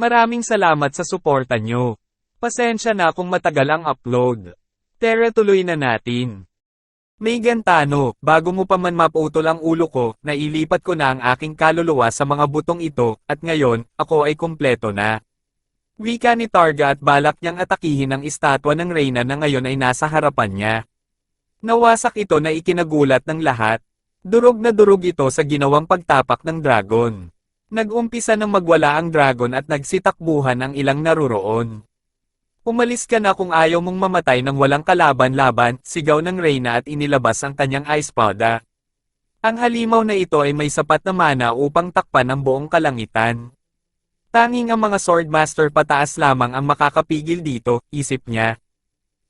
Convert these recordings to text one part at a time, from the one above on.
Maraming salamat sa suporta nyo. Pasensya na kung matagal ang upload. Tara tuloy na natin. May gantano, bago mo pa man maputol ang ulo ko, nailipat ko na ang aking kaluluwa sa mga butong ito, at ngayon, ako ay kumpleto na. Wika ni Targa at balak niyang atakihin ang estatwa ng Reyna na ngayon ay nasa harapan niya. Nawasak ito na ikinagulat ng lahat. Durog na durog ito sa ginawang pagtapak ng dragon. Nag-umpisa ng magwala ang dragon at nagsitakbuhan ang ilang naroroon. Umalis ka na kung ayaw mong mamatay ng walang kalaban-laban, sigaw ng Reyna at inilabas ang kanyang powder. Ang halimaw na ito ay may sapat na mana upang takpan ang buong kalangitan. Tanging ang mga swordmaster pataas lamang ang makakapigil dito, isip niya.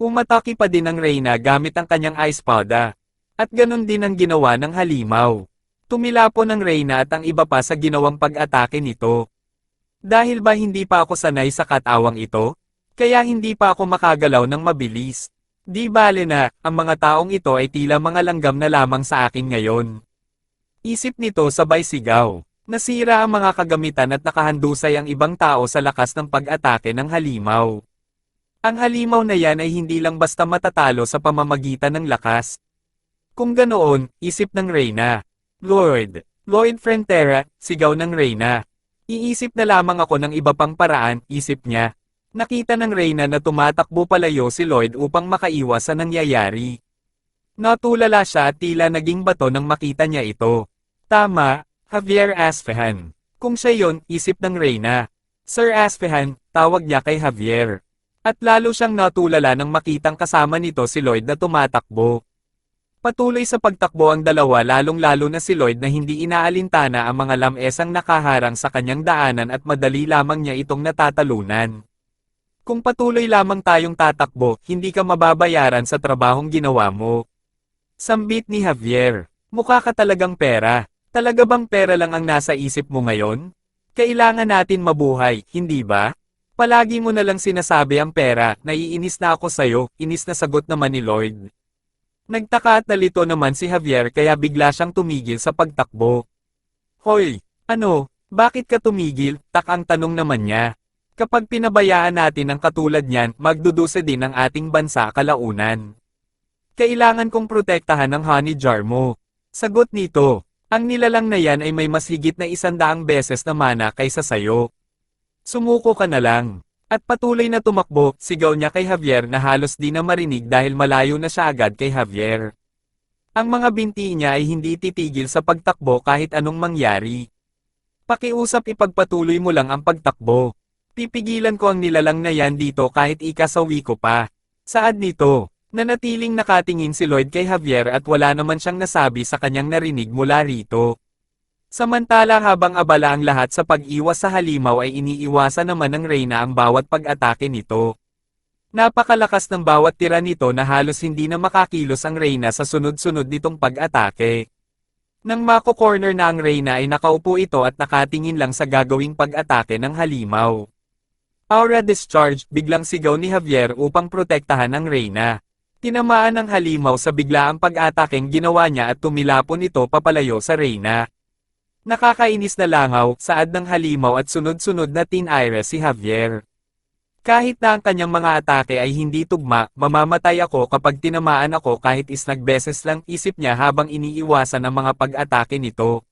Umataki pa din ang Reyna gamit ang kanyang powder. At ganun din ang ginawa ng halimaw. Tumilapon ang Reyna at ang iba pa sa ginawang pag-atake nito. Dahil ba hindi pa ako sanay sa katawang ito? Kaya hindi pa ako makagalaw ng mabilis. Di bale na, ang mga taong ito ay tila mga langgam na lamang sa akin ngayon. Isip nito sabay sigaw. Nasira ang mga kagamitan at nakahandusay ang ibang tao sa lakas ng pag-atake ng halimaw. Ang halimaw na yan ay hindi lang basta matatalo sa pamamagitan ng lakas. Kung ganoon, isip ng Reyna. Lord, Lord Frontera, sigaw ng Reyna. Iisip na lamang ako ng iba pang paraan, isip niya. Nakita ng Reyna na tumatakbo palayo si Lloyd upang makaiwas sa nangyayari. Natulala siya at tila naging bato nang makita niya ito. Tama, Javier Asfahan. Kung siya yon, isip ng Reyna. Sir Asfahan, tawag niya kay Javier. At lalo siyang natulala nang makitang kasama nito si Lloyd na tumatakbo. Patuloy sa pagtakbo ang dalawa lalong-lalo na si Lloyd na hindi inaalintana ang mga lamesang nakaharang sa kanyang daanan at madali lamang niya itong natatalunan. Kung patuloy lamang tayong tatakbo, hindi ka mababayaran sa trabahong ginawa mo. Sambit ni Javier, mukha ka talagang pera. Talaga bang pera lang ang nasa isip mo ngayon? Kailangan natin mabuhay, hindi ba? Palagi mo na lang sinasabi ang pera, naiinis na ako sayo, inis na sagot naman ni Lloyd. Nagtaka at nalito naman si Javier kaya bigla siyang tumigil sa pagtakbo. Hoy, ano, bakit ka tumigil? Tak ang tanong naman niya. Kapag pinabayaan natin ang katulad niyan, magdudusa din ang ating bansa kalaunan. Kailangan kong protektahan ang honey jar mo. Sagot nito, ang nilalang na yan ay may mas higit na isandaang beses na mana kaysa sayo. Sumuko ka na lang. At patuloy na tumakbo, sigaw niya kay Javier na halos di na marinig dahil malayo na siya agad kay Javier. Ang mga binti niya ay hindi titigil sa pagtakbo kahit anong mangyari. Pakiusap ipagpatuloy mo lang ang pagtakbo. Pipigilan ko ang nilalang na yan dito kahit ikasawi ko pa. Saad nito, nanatiling nakatingin si Lloyd kay Javier at wala naman siyang nasabi sa kanyang narinig mula rito. Samantala habang abala ang lahat sa pag-iwas sa halimaw ay iniiwasan naman ng Reyna ang bawat pag-atake nito. Napakalakas ng bawat tira nito na halos hindi na makakilos ang Reyna sa sunod-sunod nitong pag-atake. Nang mako-corner na ang Reyna ay nakaupo ito at nakatingin lang sa gagawing pag-atake ng halimaw. Aura discharge, biglang sigaw ni Javier upang protektahan ang Reyna. Tinamaan ng halimaw sa biglaang pag-atakeng ginawa niya at tumilapon ito papalayo sa Reyna. Nakakainis na langaw, saad ng halimaw at sunod-sunod na tinire si Javier. Kahit na ang kanyang mga atake ay hindi tugma, mamamatay ako kapag tinamaan ako kahit isnag beses lang isip niya habang iniiwasan ang mga pag-atake nito.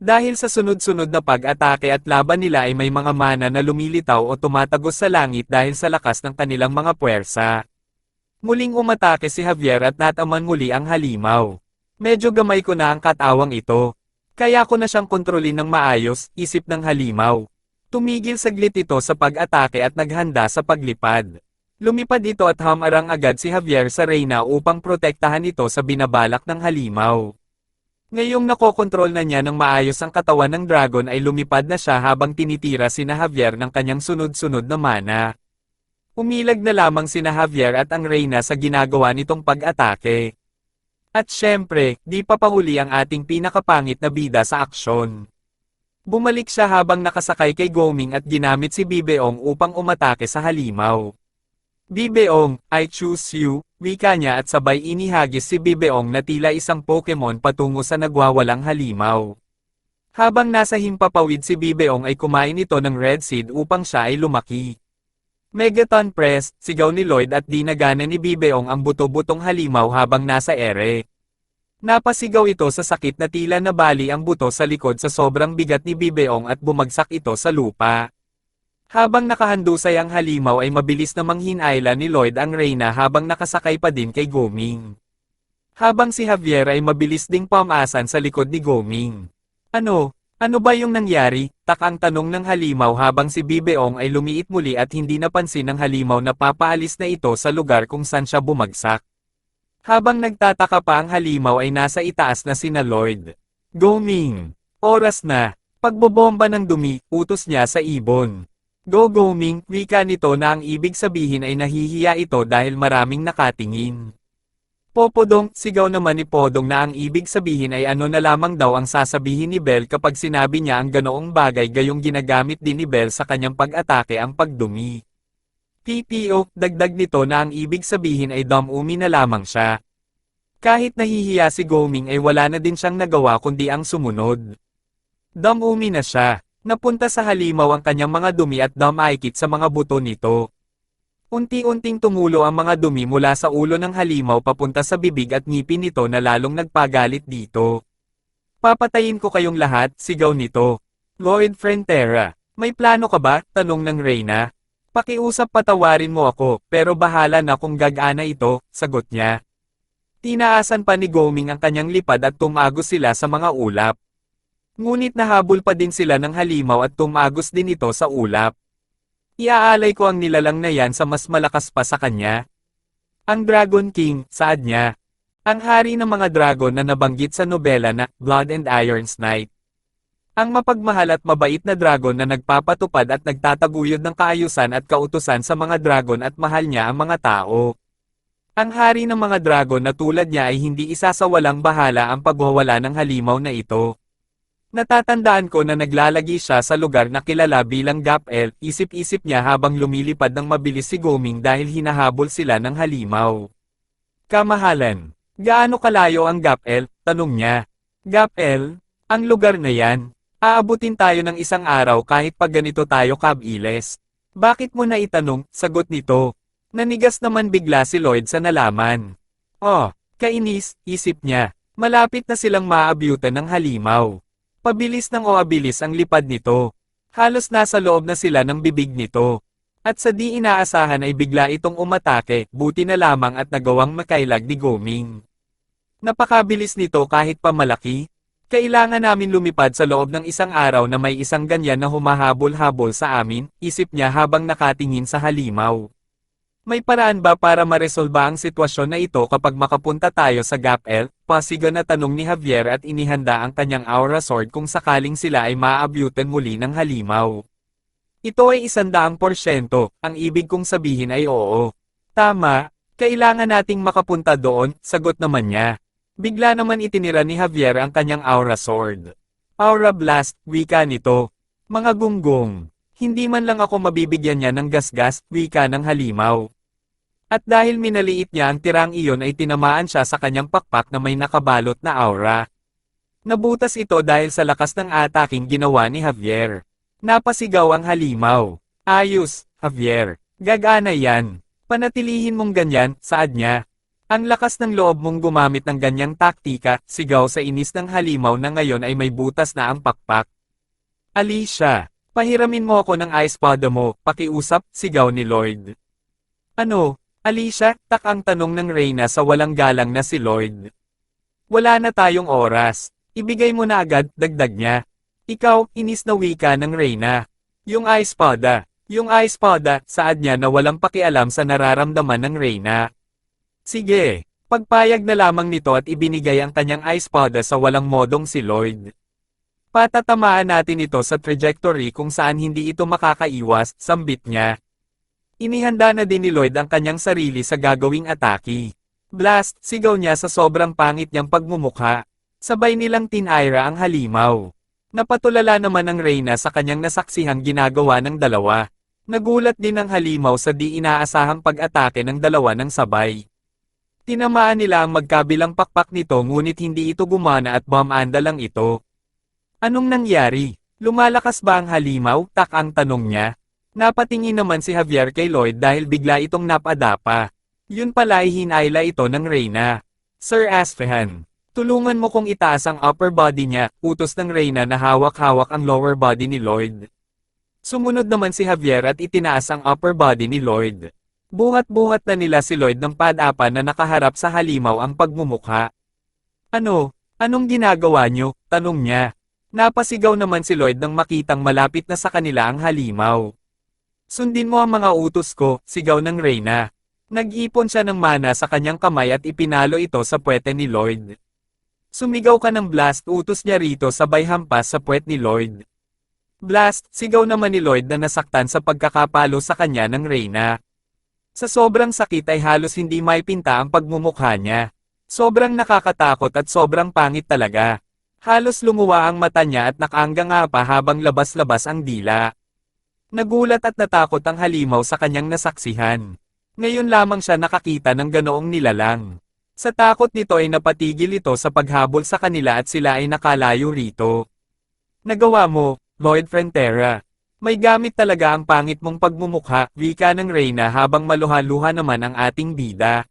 Dahil sa sunod-sunod na pag-atake at laban nila ay may mga mana na lumilitaw o tumatagos sa langit dahil sa lakas ng kanilang mga puwersa. Muling umatake si Javier at nataman muli ang halimaw. Medyo gamay ko na ang katawang ito. Kaya ko na siyang kontrolin ng maayos, isip ng halimaw. Tumigil saglit ito sa pag-atake at naghanda sa paglipad. Lumipad ito at hamarang agad si Javier sa Reyna upang protektahan ito sa binabalak ng halimaw. Ngayong nakokontrol na niya ng maayos ang katawan ng dragon ay lumipad na siya habang tinitira sina Javier ng kanyang sunod-sunod na mana. Umilag na lamang sina Javier at ang Reyna sa ginagawa nitong pag-atake. At syempre, di pa pahuli ang ating pinakapangit na bida sa aksyon. Bumalik siya habang nakasakay kay Goming at ginamit si Bibeong upang umatake sa halimaw. Bibeong, I choose you, wika niya at sabay inihagis si Bibeong na tila isang Pokemon patungo sa nagwawalang halimaw. Habang nasa himpapawid si Bibeong ay kumain ito ng red seed upang siya ay lumaki. Megaton press, sigaw ni Lloyd at di nagana ni Bibeong ang buto-butong halimaw habang nasa ere. Napasigaw ito sa sakit na tila nabali ang buto sa likod sa sobrang bigat ni Bibeong at bumagsak ito sa lupa. Habang nakahandusay ang halimaw ay mabilis na manghinayla ni Lloyd ang Reyna habang nakasakay pa din kay Goming. Habang si Javier ay mabilis ding pamasan sa likod ni Goming. Ano? Ano ba yung nangyari? Tak ang tanong ng halimaw habang si Bibeong ay lumiit muli at hindi napansin ng halimaw na papaalis na ito sa lugar kung saan siya bumagsak. Habang nagtataka pa ang halimaw ay nasa itaas na sina Lloyd. Goming! Oras na! Pagbobomba ng dumi, utos niya sa ibon. Go Goming, wika nito na ang ibig sabihin ay nahihiya ito dahil maraming nakatingin. Popodong, sigaw naman ni Podong na ang ibig sabihin ay ano na lamang daw ang sasabihin ni Bell kapag sinabi niya ang ganoong bagay gayong ginagamit din ni Bell sa kanyang pag-atake ang pagdumi. PPO, dagdag nito na ang ibig sabihin ay dumumi na lamang siya. Kahit nahihiya si Goming ay wala na din siyang nagawa kundi ang sumunod. Dumumi na siya. Napunta sa halimaw ang kanyang mga dumi at dumaikit sa mga buto nito. Unti-unting tumulo ang mga dumi mula sa ulo ng halimaw papunta sa bibig at ngipin nito na lalong nagpagalit dito. Papatayin ko kayong lahat, sigaw nito. Lloyd Frontera, may plano ka ba? Tanong ng Reyna. Pakiusap patawarin mo ako, pero bahala na kung gagana ito, sagot niya. Tinaasan pa ni Goming ang kanyang lipad at tumagos sila sa mga ulap. Ngunit nahabol pa din sila ng halimaw at tumagos din ito sa ulap. Iaalay ko ang nilalang na yan sa mas malakas pa sa kanya. Ang Dragon King, saad niya. Ang hari ng mga dragon na nabanggit sa nobela na Blood and Iron's Night. Ang mapagmahal at mabait na dragon na nagpapatupad at nagtataguyod ng kaayusan at kautusan sa mga dragon at mahal niya ang mga tao. Ang hari ng mga dragon na tulad niya ay hindi isasawalang bahala ang pagwawala ng halimaw na ito. Natatandaan ko na naglalagi siya sa lugar na kilala bilang Gap-El, isip-isip niya habang lumilipad ng mabilis si Goming dahil hinahabol sila ng halimaw. Kamahalan. Gaano kalayo ang Gap-El? Tanong niya. Gap-El? Ang lugar na yan. Aabutin tayo ng isang araw kahit pag ganito tayo kabiles. Bakit mo na itanong? Sagot nito. Nanigas naman bigla si Lloyd sa nalaman. Oh, kainis, isip niya. Malapit na silang maabyutan ng halimaw. Pabilis ng oabilis ang lipad nito. Halos nasa loob na sila ng bibig nito. At sa di inaasahan ay bigla itong umatake, buti na lamang at nagawang makailag ni Goming. Napakabilis nito kahit pa malaki. Kailangan namin lumipad sa loob ng isang araw na may isang ganyan na humahabol-habol sa amin, isip niya habang nakatingin sa halimaw. May paraan ba para maresolba ang sitwasyon na ito kapag makapunta tayo sa Gap-El? Pasiga na tanong ni Javier at inihanda ang kanyang aura sword kung sakaling sila ay maaabyutan muli ng halimaw. Ito ay isandaang porsyento, ang ibig kong sabihin ay oo. Tama, kailangan nating makapunta doon, sagot naman niya. Bigla naman itinira ni Javier ang kanyang aura sword. Aura blast, wika nito. Mga gunggong. Hindi man lang ako mabibigyan niya ng gasgas, wika ng halimaw. At dahil minaliit niya ang tirang iyon ay tinamaan siya sa kanyang pakpak na may nakabalot na aura. Nabutas ito dahil sa lakas ng ataking ginawa ni Javier. Napasigaw ang halimaw. Ayos, Javier. Gagana yan. Panatilihin mong ganyan, saad niya. Ang lakas ng loob mong gumamit ng ganyang taktika, sigaw sa inis ng halimaw na ngayon ay may butas na ang pakpak. Alicia, pahiramin mo ako ng espada mo, pakiusap, sigaw ni Lloyd. Ano, Alicia, tak ang tanong ng Reyna sa walang galang na si Lloyd. Wala na tayong oras. Ibigay mo na agad, dagdag niya. Ikaw, inis na wika ng Reyna. Yung espada. Yung espada, saad niya na walang pakialam sa nararamdaman ng Reyna. Sige, pagpayag na lamang nito at ibinigay ang kanyang espada sa walang modong si Lloyd. Patatamaan natin ito sa trajectory kung saan hindi ito makakaiwas, sambit niya. Inihanda na din ni Lloyd ang kanyang sarili sa gagawing atake. Blast, sigaw niya sa sobrang pangit niyang pagmumukha. Sabay nilang tinaira ang halimaw. Napatulala naman ang Reyna sa kanyang nasaksihang ginagawa ng dalawa. Nagulat din ang halimaw sa di inaasahang pag-atake ng dalawa ng sabay. Tinamaan nila ang magkabilang pakpak nito ngunit hindi ito gumana at bomanda lang ito. Anong nangyari? Lumalakas ba ang halimaw? Tak ang tanong niya. Napatingin naman si Javier kay Lloyd dahil bigla itong napadapa. Yun pala ay hinayla ito ng Reyna. Sir Asfahan, tulungan mo kong itaas ang upper body niya, utos ng Reyna na hawak-hawak ang lower body ni Lloyd. Sumunod naman si Javier at itinaas ang upper body ni Lloyd. Buhat-buhat na nila si Lloyd ng padapa na nakaharap sa halimaw ang pagmumukha. Ano? Anong ginagawa niyo? Tanong niya. Napasigaw naman si Lloyd nang makitang malapit na sa kanila ang halimaw. Sundin mo ang mga utos ko, sigaw ng Reyna. Nag-ipon siya ng mana sa kanyang kamay at ipinalo ito sa puwete ni Lloyd. Sumigaw ka ng blast utos niya rito sabay hampas sa puwet ni Lloyd. Blast, sigaw naman ni Lloyd na nasaktan sa pagkakapalo sa kanya ng Reyna. Sa sobrang sakit ay halos hindi maipinta ang pagmumukha niya. Sobrang nakakatakot at sobrang pangit talaga. Halos lumuwa ang mata niya at nakaangga nga pa habang labas-labas ang dila. Nagulat at natakot ang halimaw sa kanyang nasaksihan. Ngayon lamang siya nakakita ng ganoong nilalang. Sa takot nito ay napatigil ito sa paghabol sa kanila at sila ay nakalayo rito. Nagawa mo, Lloyd Frontera. May gamit talaga ang pangit mong pagmumukha, wika ng Reyna habang maluha-luha naman ang ating bida.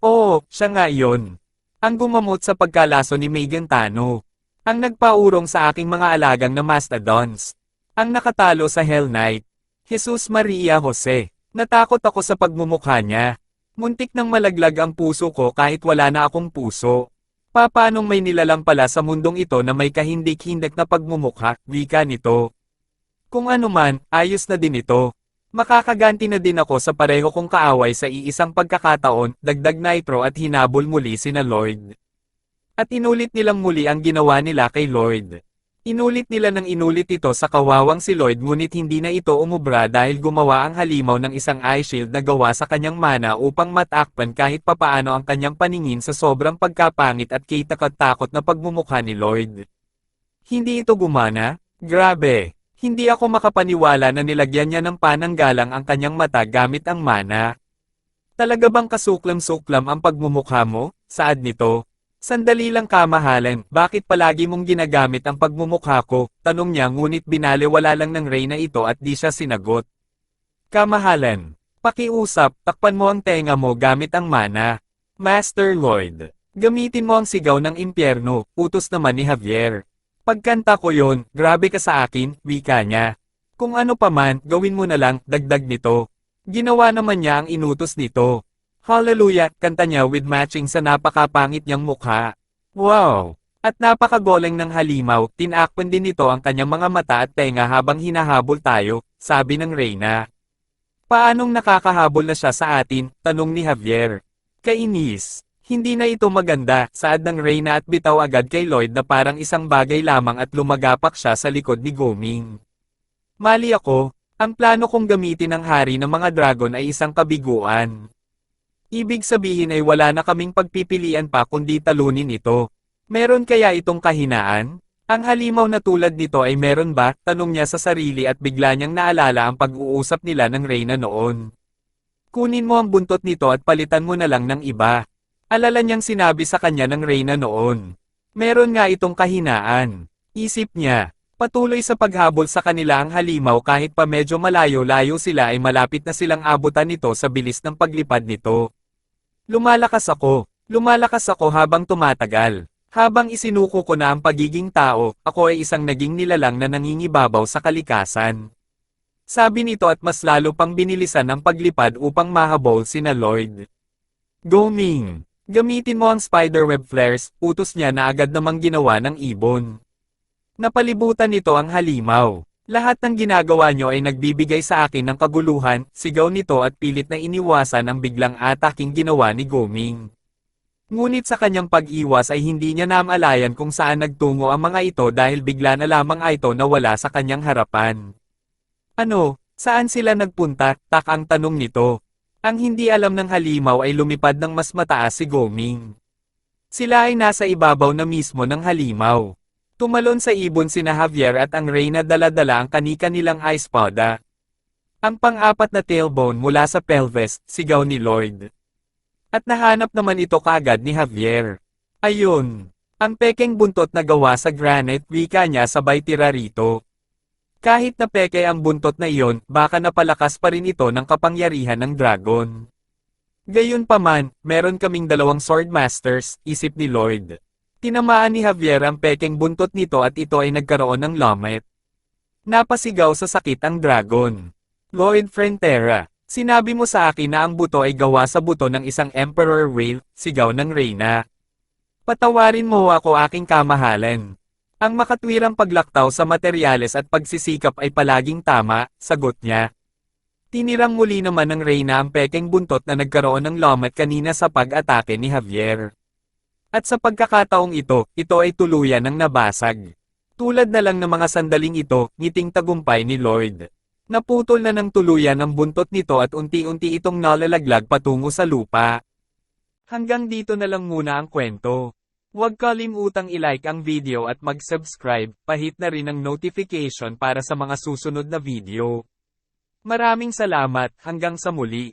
Oo, siya nga iyon. Ang gumamot sa pagkalaso ni Megan Tano. Ang nagpaurong sa aking mga alagang na mastodons. Ang nakatalo sa Hell Knight. Jesus Maria Jose. Natakot ako sa pagmumukha niya. Muntik nang malaglag ang puso ko kahit wala na akong puso. Papanong may nilalang pala sa mundong ito na may kahindik-hindik na pagmumukha, wika nito. Kung ano man, ayos na din ito. Makakaganti na din ako sa pareho kong kaaway sa iisang pagkakataon, dagdag nitro at hinabol muli sina Lloyd. At inulit nilang muli ang ginawa nila kay Lloyd. Inulit nila ng inulit ito sa kawawang si Lloyd ngunit hindi na ito umubra dahil gumawa ang halimaw ng isang eye shield na gawa sa kanyang mana upang matakpan kahit papaano ang kanyang paningin sa sobrang pagkapangit at kitakot-takot na pagmumukha ni Lloyd. Hindi ito gumana? Grabe! Hindi ako makapaniwala na nilagyan niya ng pananggalang ang kanyang mata gamit ang mana. Talaga bang kasuklam-suklam ang pagmumukha mo? Saad nito? Sandali lang kamahalan, bakit palagi mong ginagamit ang pagmumukha ko? Tanong niya ngunit binaliwala lang ng Reyna ito at di siya sinagot. Kamahalan. Pakiusap, takpan mo ang tenga mo gamit ang mana. Master Lloyd. Gamitin mo ang sigaw ng impyerno, utos naman ni Javier. Pagkanta ko yon, grabe ka sa akin, wika niya. Kung ano pa man, gawin mo na lang, dagdag nito. Ginawa naman niya ang inutos nito. Hallelujah, kanta niya with matching sa napakapangit niyang mukha. Wow! At napakagoleng ng halimaw, tinakpan din nito ang kanyang mga mata at tenga habang hinahabol tayo, sabi ng Reyna. Paanong nakakahabol na siya sa atin, tanong ni Javier. Kainis. Hindi na ito maganda, saad ng Reyna at bitaw agad kay Lloyd na parang isang bagay lamang at lumagapak siya sa likod ni Goming. Mali ako, ang plano kong gamitin ang hari ng mga dragon ay isang kabiguan. Ibig sabihin ay wala na kaming pagpipilian pa kundi talunin ito. Meron kaya itong kahinaan? Ang halimaw na tulad nito ay meron ba? Tanong niya sa sarili at bigla niyang naalala ang pag-uusap nila ng Reyna noon. Kunin mo ang buntot nito at palitan mo na lang ng iba. Alala niyang sinabi sa kanya ng Reyna noon. Meron nga itong kahinaan. Isip niya, patuloy sa paghabol sa kanila ang halimaw kahit pa medyo malayo-layo sila ay malapit na silang abutan nito sa bilis ng paglipad nito. Lumalakas ako, lumalakas ako habang tumatagal. Habang isinuko ko na ang pagiging tao, ako ay isang naging nilalang na nangingibabaw sa kalikasan. Sabi nito at mas lalo pang binilisan ang paglipad upang mahabol sina Lloyd. Go Ming! Gamitin mo ang spiderweb flares, utos niya na agad namang ginawa ng ibon. Napalibutan nito ang halimaw. Lahat ng ginagawa nyo ay nagbibigay sa akin ng kaguluhan, sigaw nito at pilit na iniwasan ang biglang ataking ginawa ni Goming. Ngunit sa kanyang pag-iwas ay hindi niya namalayan kung saan nagtungo ang mga ito dahil bigla na lamang ay ito nawala sa kanyang harapan. Ano, saan sila nagpunta, tak ang tanong nito. Ang hindi alam ng halimaw ay lumipad ng mas mataas si Goming. Sila ay nasa ibabaw na mismo ng halimaw. Tumalon sa ibon sina Javier at ang Reyna dala-dala ang kanika nilang ice powder. Ang pang-apat na tailbone mula sa pelvis, sigaw ni Lloyd. At nahanap naman ito kagad ni Javier. Ayun. Ang pekeng buntot na gawa sa granite, wika niya sabay tira rito. Kahit na peke ang buntot na iyon, baka napalakas pa rin ito ng kapangyarihan ng dragon. Gayunpaman, meron kaming dalawang sword masters, isip ni Lloyd. Tinamaan ni Javier ang pekeng buntot nito at ito ay nagkaroon ng lomet. Napasigaw sa sakit ang dragon. Lloyd Frontera, sinabi mo sa akin na ang buto ay gawa sa buto ng isang emperor whale, sigaw ng reyna. Patawarin mo ako aking kamahalan. Ang makatwirang paglaktaw sa materyales at pagsisikap ay palaging tama, sagot niya. Tinirang muli naman ng Reyna ang pekeng buntot na nagkaroon ng lomet kanina sa pag-atake ni Javier. At sa pagkakataong ito, ito ay tuluyan ng nabasag. Tulad na lang ng mga sandaling ito, ngiting tagumpay ni Lloyd. Naputol na ng tuluyan ang buntot nito at unti-unti itong nalalaglag patungo sa lupa. Hanggang dito na lang muna ang kwento. Huwag kalimutang i-like ang video at mag-subscribe, pahit na rin ang notification para sa mga susunod na video. Maraming salamat, hanggang sa muli.